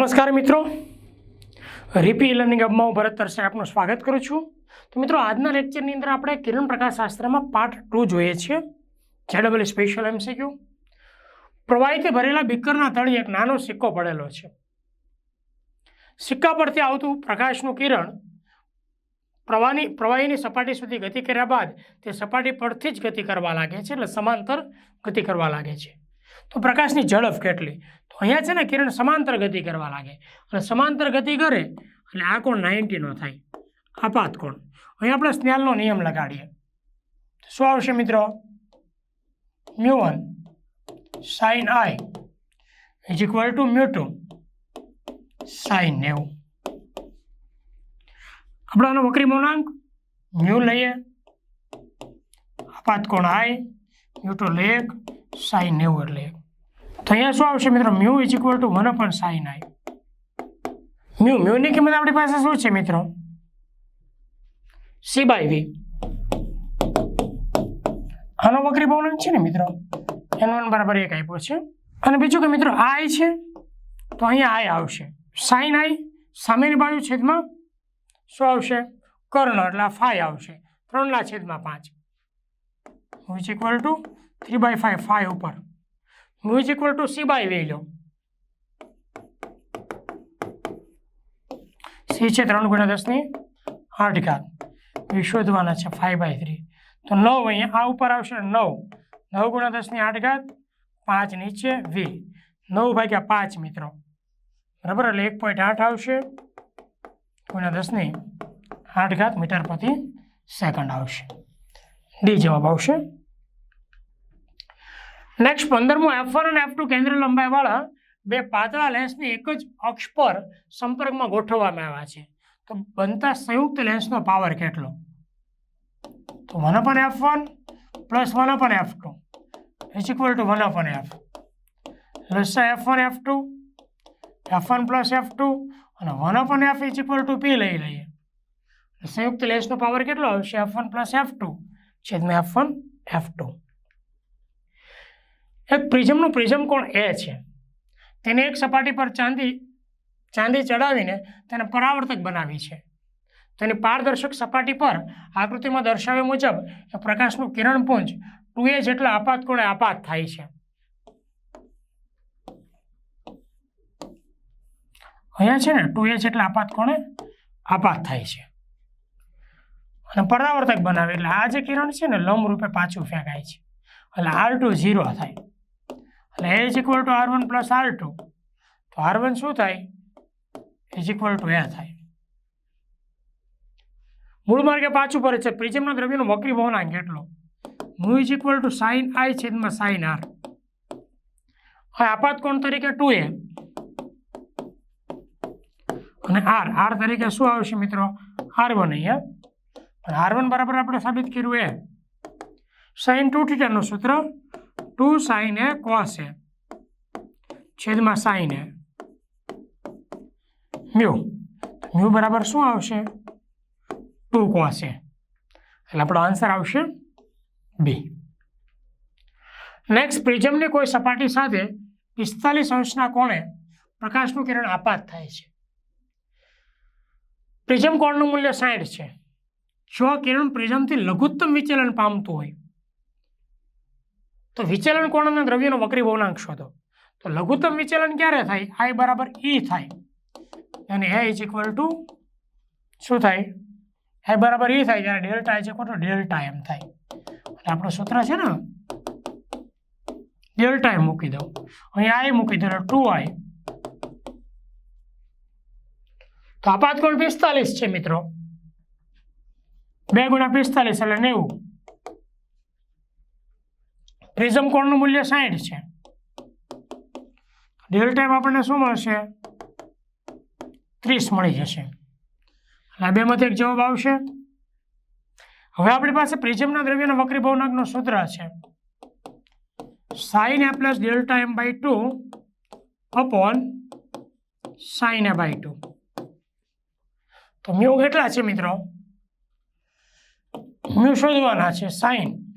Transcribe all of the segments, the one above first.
નમસ્કાર મિત્રો. રીપી લર્નિંગ હબમાં હું ભરત તરસે આપનું સ્વાગત કરું છું. તો મિત્રો, આજના લેક્ચરની અંદર આપણે કિરણ પ્રકાશ શાસ્ત્રમાં પાર્ટ ટુ જોઈએ છીએ. જેડબલ સ્પેશિયલ એમસીક્યુ પ્રવાહીથી ભરેલા બીકરના તળિયે એક નાનો સિક્કો પડેલો છે. સિક્કા પરથી આવતું પ્રકાશનું કિરણ પ્રવાહની, પ્રવાહીની સપાટી સુધી ગતિ કર્યા બાદ તે સપાટી પરથી જ ગતિ કરવા લાગે છે, એટલે સમાંતર ગતિ કરવા લાગે છે. તો પ્રકાશની ઝડપ કેટલી? તો અહીંયા છે ને કિરણ સમાંતર ગતિ કરવા લાગે. અને સમાંતર ગતિ કરે એટલે આ કોણ? નાઇન્ટીનો થાય. આપાત કોણ? અહીં આપણે સ્નેલનો નિયમ લગાડીએ. શું આવશે મિત્રો? Mu one sine I is equal to mu two sine નેવું. આપણે આનો વક્રી મ્યુ લઈએ. આપાત કોણ? આઈ. મ્યુ ટુ લેક સાઇન નેવું એટલે. તો અહીંયા શું આવશે મિત્રો? Mu is equal to one upon sine I mu મ્યુની કિંમત આપણી પાસે શું છે મિત્રો? C by V. આનો વક્રી પૂર્ણાંક છે ને મિત્રો? એન વન બરાબર એક આપ્યો છે. અને બીજું કે મિત્રો આઈ છે? તો અહીંયા આઈ આવશે. સાઈન આઈ સામેની બાજુ છેદમાં શું આવશે? કર્ણ, એટલે ફાઈ આવશે. ત્રણના છેદમાં પાંચ. Is equal to three by five five ઉપર. Mu is equal to C by V law C છે ત્રણ ગુણ્યા દસની આઠ ઘાત. વી શોધવાના છે ફાઈવ બાય થ્રી તો નવ અહીંયા આ ઉપર આવશે નવ. નવ ગુણ્યા દસની આઠ ઘાત પાંચ નીચે વી. નવ ભાગ્યા પાંચ મિત્રો. બરાબર? એટલે એક પોઈન્ટ આઠ આવશે. ગુણ્યા દસની આઠ ઘાત મીટર પ્રતિ સેકન્ડ આવશે. ડી જવાબ આવશે. નેક્સ્ટ પંદરમું એફ વન અને એફ ટુ કેન્દ્ર લંબાઈવાળા બે પાતળા લેન્સને એક જ અક્ષ પર સંપર્કમાં ગોઠવવામાં આવ્યા છે. તો બનતા સંયુક્ત લેન્સનો પાવર કેટલો? તો one upon F one plus one upon F two is equal to one upon F લસા F one F two F one plus F two અને one upon F is equal to P લઈ લઈએ. સંયુક્ત લેન્સનો power કેટલો આવશે? F one plus F two છેદમાં F one F two એક પ્રિઝમનું પ્રિઝમ કોણ? એ છે. તેને એક સપાટી પર ચાંદી ચાંદી ચડાવીને તેને પરાવર્તક બનાવી છે. તેની પારદર્શક સપાટી પર આકૃતિમાં દર્શાવ્યા મુજબ એ પ્રકાશનું કિરણપુંજ ટુ એ જેટલા આપાત કોણે આપાત થાય છે. અહીંયા છે ને, ટુ એ જેટલા આપાત કોણે આપાત થાય છે. અને પરાવર્તક બનાવે, એટલે આ જે કિરણ છે ને લંબ રૂપે પાછું ફેંકાય છે. એટલે આર ટુ ઝીરો થાય. એટલે A is equal to R one plus R two તો આર વન શું થાય? ઇઝ ઇક્વલ ટુ એ થાય. મૂળ માર્ગે પાછું પડે છે. પ્રિઝમના દ્રવ્યનો વક્રી વહનાંક કેટલો mu is equal to sine I છેદમાં સાઇન આર હવે આપાત કોણ તરીકે? ટુ એ અને આર આર તરીકે શું આવશે મિત્રો? આર વન અહીંયા. પણ આર વન બરાબર આપણે સાબિત કર્યું એ સાઇન ટુ થીટાનું સૂત્ર two sine A cos? A છેદમાં સાઇન એ મ્યુ મ્યુ બરાબર શું આવશે? Two cos? એ એટલે આપણો આન્સર આવશે બી. નેક્સ્ટ પ્રિઝમની કોઈ સપાટી સાથે પિસ્તાલીસ અંશના કોણે પ્રકાશનું કિરણ આપાત થાય છે? પ્રિઝમ કોણનું મૂલ્ય સાઠ છે. જો કિરણ પ્રિઝમથી લઘુત્તમ વિચલન પામતું હોય તો વિચલન કોણના દ્રવ્યનો વક્રી ભવનાંક શોધો. તો લઘુત્તમ વિચલન ક્યારે થાય? આઈ બરાબર ઈ થાય. અને એ ઇઝ ઇક્વલ ટુ શું થાય? એ બરાબર ઈ થાય જ્યારે delta is equal to delta M થાય. એટલે આપણું સૂત્ર છે ને? ડેલ્ટા એમ મૂકી દઉં. અહીં આઈ મૂકી દઉં ટુ આઈ તો આપાત કોણ પિસ્તાલીસ છે મિત્રો. બે ગુણા પિસ્તાલીસ એટલે નેવું. પ્રિઝમ કોણનું મૂલ્ય સાઠ છે. ડેલ ટાઈમ આપણને શું મળશે? ત્રીસ મળી જશે. આ બેમાંથી એક જવાબ આવશે. હવે આપણી પાસે પ્રિઝમના દ્રવ્યના વક્રી ભવનાંકનો સૂત્ર છે. Sine A plus delta M by two upon sine A by two. તો મ્યુ કેટલા છે મિત્રો? મ્યુ શોધવાના છે સાઈન.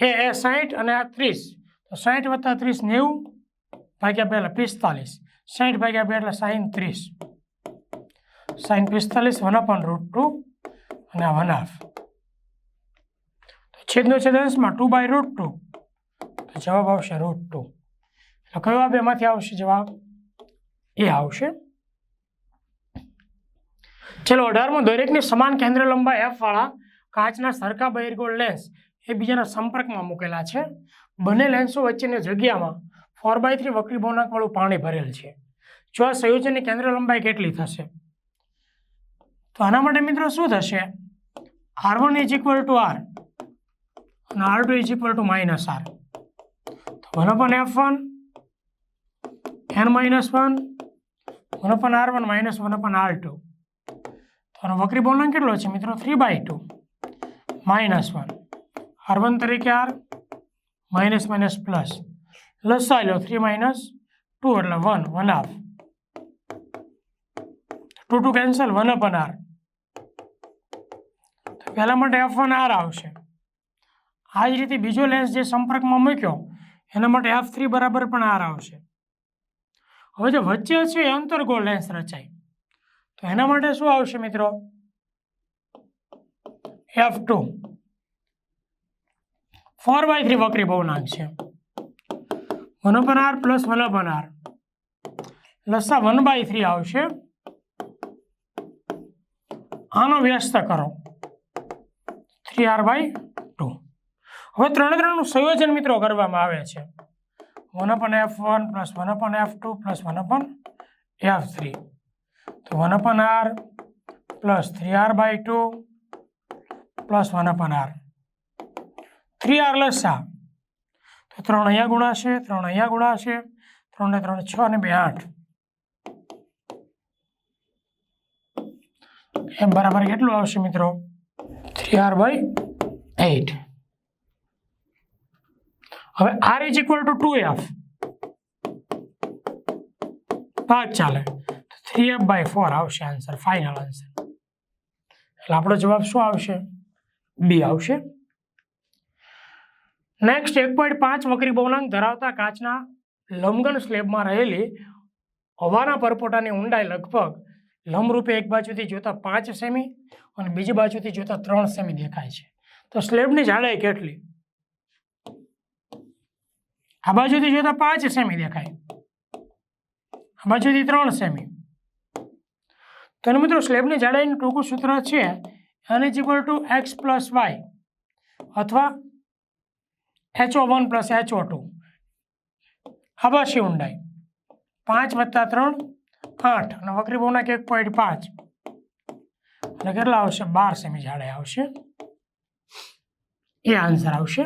એ એ સાઠ અને આ ત્રીસ. તો સાઠ વત્તા ત્રીસ નેવું ભાગ્યા બે એટલે પિસ્તાલીસ. સાઠ ભાગ્યા બે એટલે સાઈન ત્રીસ. સાઈન પિસ્તાલીસ વન અપન રૂટ ટુ અને આ વન હાફ. છેદનો છેદ ટુ બાય રૂટ ટુ. તો જવાબ આવશે રૂટ ટુ. એટલે કયો આ બેમાંથી આવશે જવાબ? એ આવશે. ચલો અઢારમો, દરેકની સમાન કેન્દ્ર લંબાઈ એફ વાળા કાચના સરખા બહિર્ગોળ લેન્સ એકબીજાના સંપર્કમાં મૂકેલા છે. બંને લેન્સો વચ્ચેની જગ્યામાં ફોર બાય થ્રી વક્રી વાળું પાણી ભરેલ છે. જો આ સંયોજનની કેન્દ્ર લંબાઈ કેટલી થશે? તો આના માટે મિત્રો શું થશે? R one is equal to R અને R two is equal to minus R તો one upon F one N minus one one upon R one minus one upon R two તો આનો વક્રી બોલન કેટલો છે મિત્રો? Three by two minus one R one તરીકે આર માઇનસ માઇનસ પ્લસ લસાઈ લો થ્રી માઇનસ ટુ એટલે one one half two two cancel one upon R પહેલા માટે એફ વન આર આવશે. આ જ રીતે બીજો લેન્સ જે સંપર્કમાં મૂક્યો, એના માટે એફ થ્રી બરાબર પણ આર આવશે. હવે જે વચ્ચે છે એ અંતરગોળ લેન્સ રચાય, તો એના માટે શું આવશે મિત્રો? F two four by three વક્રી બહુનાંક છે. One upon R plus one upon R લસા વન બાય થ્રી આવશે. આનો વ્યસ્ત કરો. થ્રી આર બાય ટુ હવે ત્રણે ત્રણનું સંયોજન મિત્રો કરવામાં આવે છે. One upon F one plus one upon F two plus one upon F three તો one upon R plus three R by two plus one upon R three R લસ લસા તો ત્રણ અહીંયા ગુણાશે ત્રણ અહીંયા ગુણાશે ત્રણ ને ત્રણ છ અને બે આઠ. એમ બરાબર કેટલું આવશે મિત્રો? થ્રી આર બાય એટ હવે R is equal to two F પાંચ ચાલે. થ્રી એફ બાય ફોર આવશે આન્સર, ફાઇનલ આન્સર. એટલે આપણો જવાબ શું આવશે? બી આવશે. નેક્સ્ટ એક પોઈન્ટ પાંચ વકરી બહુનાંક ધરાવતા કાચના લંબઘન સ્લેબમાં રહેલી હવાના પરપોટાની ઊંડાઈ લગભગ લંબરૂપે એક બાજુથી જોતા પાંચ સેમી અને બીજી બાજુથી જોતા ત્રણ સેમી દેખાય છે. તો સ્લેબની જાડાઈ કેટલી? આ બાજુથી જોતા પાંચ સેમી દેખાય. આ બાજુથી ત્રણ સેમી. તો મિત્રો, સ્લેબની જાડાઈનું ટૂંકું સૂત્ર છે N is equal to X plus Y અથવા H O one plus H O two હબાશી ઊંડાઈ પાંચ વત્તા ત્રણ, આઠ. અને વક્રી કે એક પોઈન્ટ પાંચ. એટલે કેટલા આવશે? બાર સેમી જાડાઈ આવશે. એ આન્સર આવશે.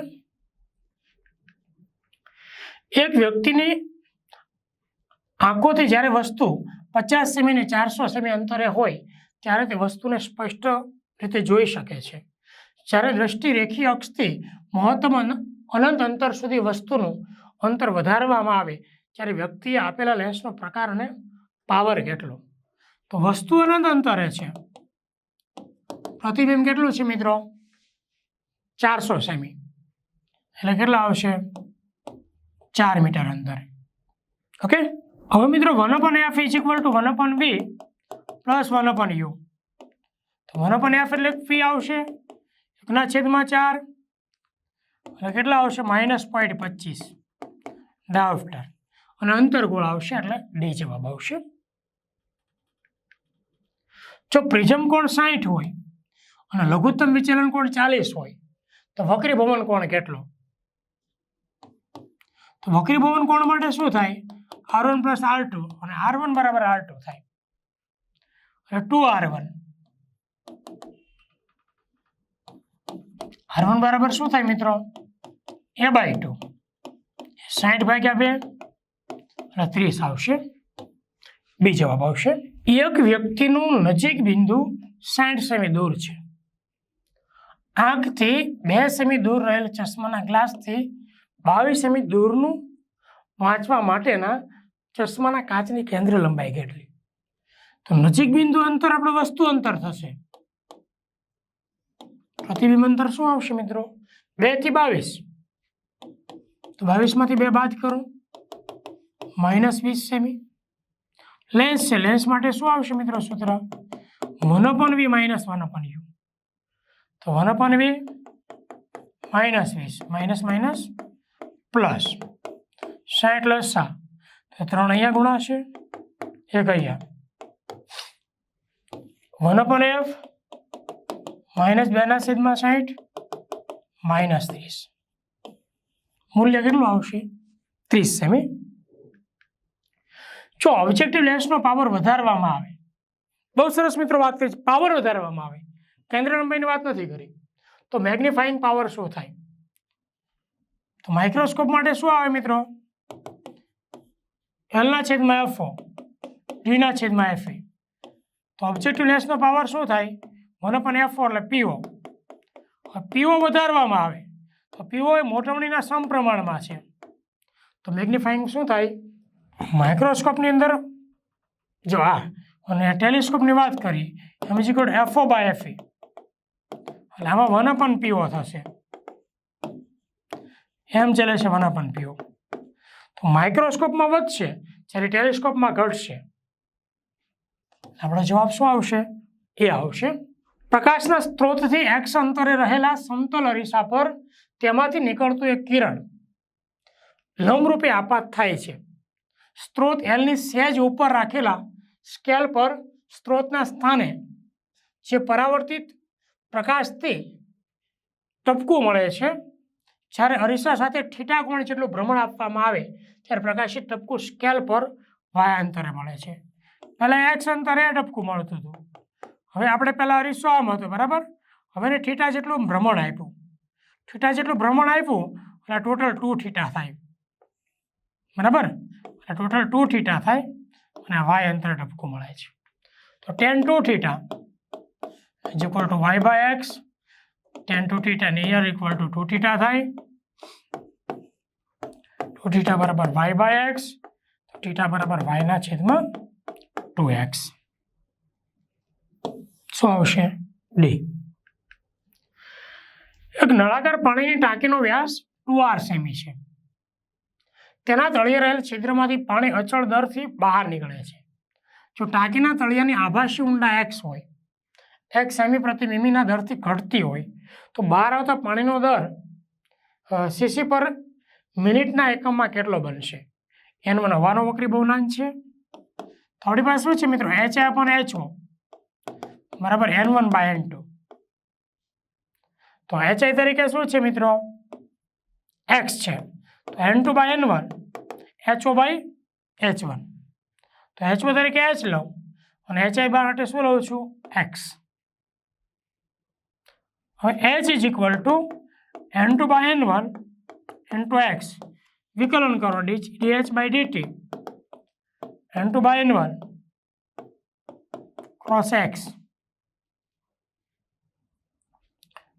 એક વ્યક્તિની આંખોથી જ્યારે વસ્તુ પચાસ સેમી ને ચારસો સેમી અંતરે હોય, ત્યારે તે વસ્તુને સ્પષ્ટ રીતે જોઈ શકે છે. જ્યારે દ્રષ્ટિ રેખી અક્ષથી મહત્તમ અનંત અંતર સુધી વસ્તુનું અંતર વધારવામાં આવે ત્યારે વ્યક્તિએ આપેલા લેન્સનો પ્રકાર અને પાવર કેટલો? તો વસ્તુ અનંત અંતરે છે. પ્રતિબિંબ કેટલું છે મિત્રો? ચારસો સેમી. એટલે કેટલા આવશે? ચાર મીટર અંતરે ઓકે? હવે મિત્રો one upon F is equal to one upon B plus one upon U. તો વન અપન એફ એટલે ફી આવશે. એકના છેદમાં ચાર. એટલે કેટલા આવશે? માઇનસ પોઈન્ટ પચીસ. ડાફ્ટર અને અંતરગોળ આવશે, એટલે ડી જવાબ આવશે. જો પ્રિઝમ કોણ સાઠ હોય અને લઘુત્તમ વિચલન કોણ ચાલીસ હોય, તો વક્રી ભવન કોણ કેટલો? તો વક્રી ભવન કોણ માટે શું થાય? R one plus R two અને આર વન બરાબર આર ટુ થાય. એટલે two R one R one બરાબર શું થાય મિત્રો? એ બાય ટુ સાઠ ભાગ્યા બે અને ત્રીસ આવશે. બી જવાબ આવશે. એક વ્યક્તિનું નજીક બિંદુ સાઠ સેમી દૂર છે. આંખથી બે સેમી દૂર રહેલ ચશ્માના ગ્લાસથી બાવીસ સેમી દૂરનું વાંચવા માટેના ચશ્માના કાચની કેન્દ્ર લંબાઈ કેટલી? તો નજીક બિંદુ અંતર, આપણે વસ્તુ અંતર થશે. પ્રતિબિંબ અંતર શું આવશે મિત્રો? બેથી બાવીસ. તો બાવીસમાંથી બે બાદ કરો. માઇનસ વીસ સેમી. લેન્સ છે. લેન્સ માટે શું આવશે મિત્રો સૂત્ર? One upon V minus one upon U તો વન અપન વી માઇનસ વીસ. માઇનસ માઇનસ પ્લસ સાઠ લસા તો ત્રણ અહીંયા ગુણાશે. એક અહીંયા. વન અપન એફ માઇનસ બેના છેદમાં સાઠ માઇનસ ત્રીસ. મૂલ્ય કેટલું આવશે? ત્રીસ સેમી જો ઓબ્જેક્ટિવ લેન્સનો પાવર વધારવામાં આવે, બહુ સરસ મિત્રો વાત કરી પાવર વધારવામાં આવે, કેન્દ્ર લંબાઈની વાત નથી કરી, તો મેગ્નિફાઈંગ પાવર શું થાય? તો માઇક્રોસ્કોપ માટે શું આવે મિત્રો? એલના છેદમાં એફઓ ડીના છેદમાં એફએ તો ઓબ્જેક્ટિવ લેન્સનો પાવર શું થાય? વન એફ એટલે પીઓ પીઓ વધારવામાં આવે. તો પીઓ એ મોટવણીના સમપ્રમાણમાં છે. તો મેગ્નિફાઈંગ શું થાય? માઇક્રોસ્કોપની અંદર, જો આ, અને ટેલિસ્કોપની વાત કરી, M is equal to F O by એટલે આમાં વન અપન પીઓ થશે. એમ ચાલે છે વન અપન પીઓ તો માઇક્રોસ્કોપમાં વધશે, જ્યારે ટેલિસ્કોપમાં ઘટશે. આપણો જવાબ શું આવશે? એ આવશે પ્રકાશના સ્ત્રોતથી એક્સ અંતરે રહેલા સમતલ અરીસા પર તેમાંથી નીકળતું એક કિરણ લંબરૂપે આપાત થાય છે. સ્ત્રોત એલની સહેજ ઉપર રાખેલા સ્કેલ પર સ્ત્રોતના સ્થાને જે પરાવર્તિત પ્રકાશથી ટપકું મળે છે. જ્યારે અરીસા સાથે ઠીટા કોણ જેટલું ભ્રમણ આપવામાં આવે, ત્યારે પ્રકાશિત ટપકું સ્કેલ પર વાયા અંતરે મળે છે. પહેલાં એક્સ અંતરે ટપકું મળતું હતું. હવે આપણે પહેલાં અરીસો આમ હતો, બરાબર? હવે એને ઠીટા જેટલું ભ્રમણ આપ્યું. ઠીટા જેટલું ભ્રમણ આપ્યું એટલે ટોટલ ટુ ઠીટા થાય. બરાબર? એટલે ટોટલ ટુ ઠીટા થાય, અને વાય અંતર ટપકું મળે છે. તો tan two theta is equal to Y by X tan two theta near equal to two theta થાય. ટુ ઠીટા બરાબર વાય બાય એક્સ ટીટા બરાબર વાયના છેદમાં ટુ એક્સ શું આવશે? ડી. એક નળાકાર પાણીની ટાંકીનો વ્યાસ ટુ આર સેમી છે. તેના તળિયે રહેલ છિદ્રમાંથી પાણી અચળ દરથી બહાર નીકળે છે. જો ટાંકીના તળિયાની આભાસી ઊંડા એક્સ હોય એક સેમી પ્રતિ મિમીના દરથી ઘટતી હોય તો બહાર આવતા પાણીનો દર સીસી પર મિનિટના એકમમાં કેટલો બનશે? એનો નવાનો વક્રી બહુનાંક છે. તો આપણી પાસે શું છે મિત્રો? H A upon H O બરાબર N one by N two તો એચ આઈ તરીકે શું છે મિત્રો? એક્સ છે. તો N two by N one H O by H one તો એચ ઓ તરીકે એચ લઉં અને એચ આઈ માટે શું લઉં છું? એક્સ હવે H is equal to N two by N one N two X વિકલન કરો D D H by D T N two by N one cross X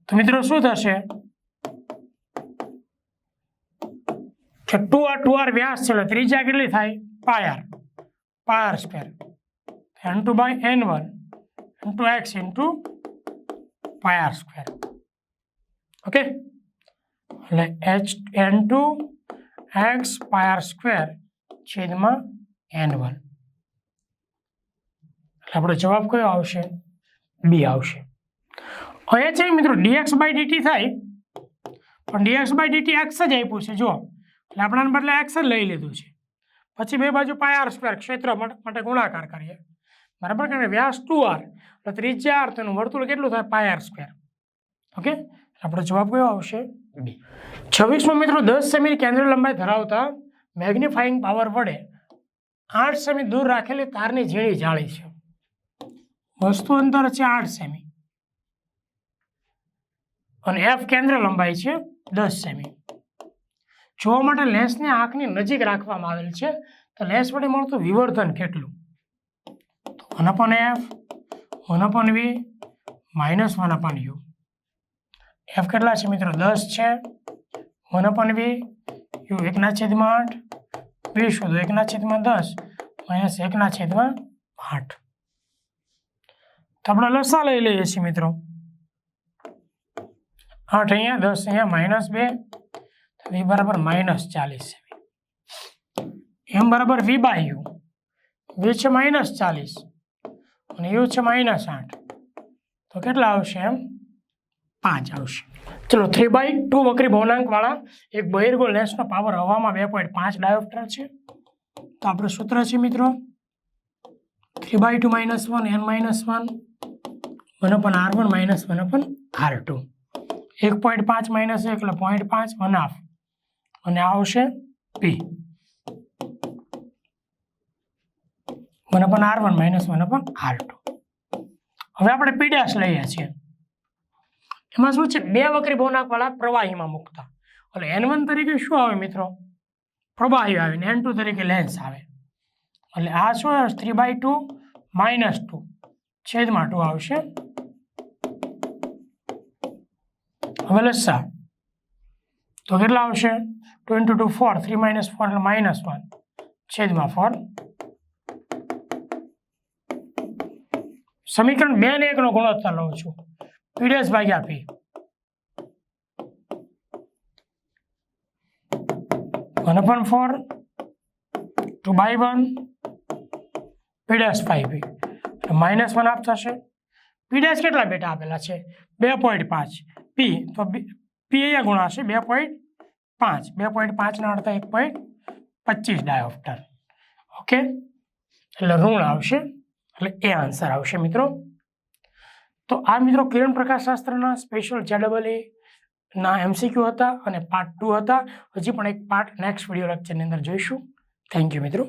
તો મિત્રો શું થશે? કે ટુ આર ટુ આર વ્યાસ છે, એટલે ત્રિજ્યા કેટલી થાય? Pi R. Pi R square N two by N one into X into pi R square okay એટલે H N two X pi R square છેદમાં એન વન એટલે આપણો જવાબ કયો આવશે? બી આવશે. અહીંયા છે મિત્રો ડીએક્સ બાય ડીટી થાય. પણ ડીએક્સ બાય ડીટી એક્સ જ આપ્યું છે જો એટલે આપણાને બદલે એક્સ જ લઈ લીધું છે. પછી બે બાજુ પાય આર સ્ક્વેર ક્ષેત્ર માટે ગુણાકાર કરીએ. બરાબર કારણ કે વ્યાસ ટુ આર એટલે ત્રિજ્યા આર તેનું વર્તુળ કેટલું થાય? Pi R square okay? આપણો જવાબ કયો આવશે? બી છવ્વીસમો મિત્રો દસ સેમી કેન્દ્ર લંબાઈ ધરાવતા મેગ્નિફાઈંગ પાવર વડે આઠ સેમી દૂર રાખેલી તારની ઝીણી જાળી છે. વસ્તુ અંતર છે આઠ સેમી. અને એફ કેન્દ્ર લંબાઈ છે દસ સેમી જોવા માટે લેન્સને આંખની નજીક રાખવામાં આવેલ છે. તો લેન્સ વડે મળતું વિવર્ધન કેટલું? One upon F one upon V minus one upon U F કેટલા છે મિત્રો? દસ છે. વન અપન વી યુ એકના છેદમાં આઠ. વી શોધો, એકના છેદમાં દસ. માઇનસ એકના છેદમાં આઠ. તો આપણે લસા લઈ લઈએ છીએ મિત્રો. આઠ અહીંયા, દસ અહીંયા, માઇનસ બે. વી બરાબર માઇનસ ચાલીસ એમ બરાબર વી બાય યુ. વી છે માઇનસ ચાલીસ. અને યુ છે માઇનસ આઠ. તો કેટલા આવશે એમ? પાંચ આવશે. ચલો થ્રી બાય ટુ વક્રી ભવનાંકવાળા. એક બહિર્ગોળ લેન્સનો પાવર હવામાં બે પોઈન્ટ પાંચ ડાયોપ્ટર છે. તો આપણું સૂત્ર છે મિત્રો? Three by two minus one N minus one one upon R one minus one upon R two એક પોઈન્ટ પાંચ માઇનસ એક એટલે પોઈન્ટ પાંચ વન હાફ અને આવશે P one upon R one minus one upon R two હવે આપણે પી dash લઈએ છીએ. એમાં શું છે? બે વકરી ભવનાકવાળા પ્રવાહીમાં મૂકતા. એટલે એન વન તરીકે શું આવે મિત્રો? પ્રવાહી આવે ને એન ટુ તરીકે લેન્સ આવે. એટલે આ શું three by two minus two છેદમાં ટુ આવશે હવે લસા તો કેટલા આવશે? Two into two four three minus four એટલે માઇનસ વન છેદમાં ફોર સમીકરણ બે ને એકનો ગુણોત્તર લઉં છું. પીડીએસ ભાગ્યા P one upon four two by one P D S five P minus one આપ થશે. પીડીએસ કેટલા બેટા આપેલા છે? બે પોઈન્ટ પાંચ. પી તો પી અહીંયા ગુણાશે બે પોઈન્ટ પાંચ. બે પોઈન્ટ પાંચના અડધા એક પોઈન્ટ પચીસ ડાયોપ્ટર ઓકે એટલે ઋણ આવશે. એટલે એ આન્સર આવશે મિત્રો. તો આ મિત્રો કિરણ પ્રકાશ શાસ્ત્રના સ્પેશિયલ જેડબલ એ ના એમસીક્યુ હતા અને પાર્ટ ટુ હતા. હજી પણ એક પાર્ટ નેક્સ્ટ વીડિયો લેક્ચરની અંદર જોઈશું. થેન્ક યુ મિત્રો.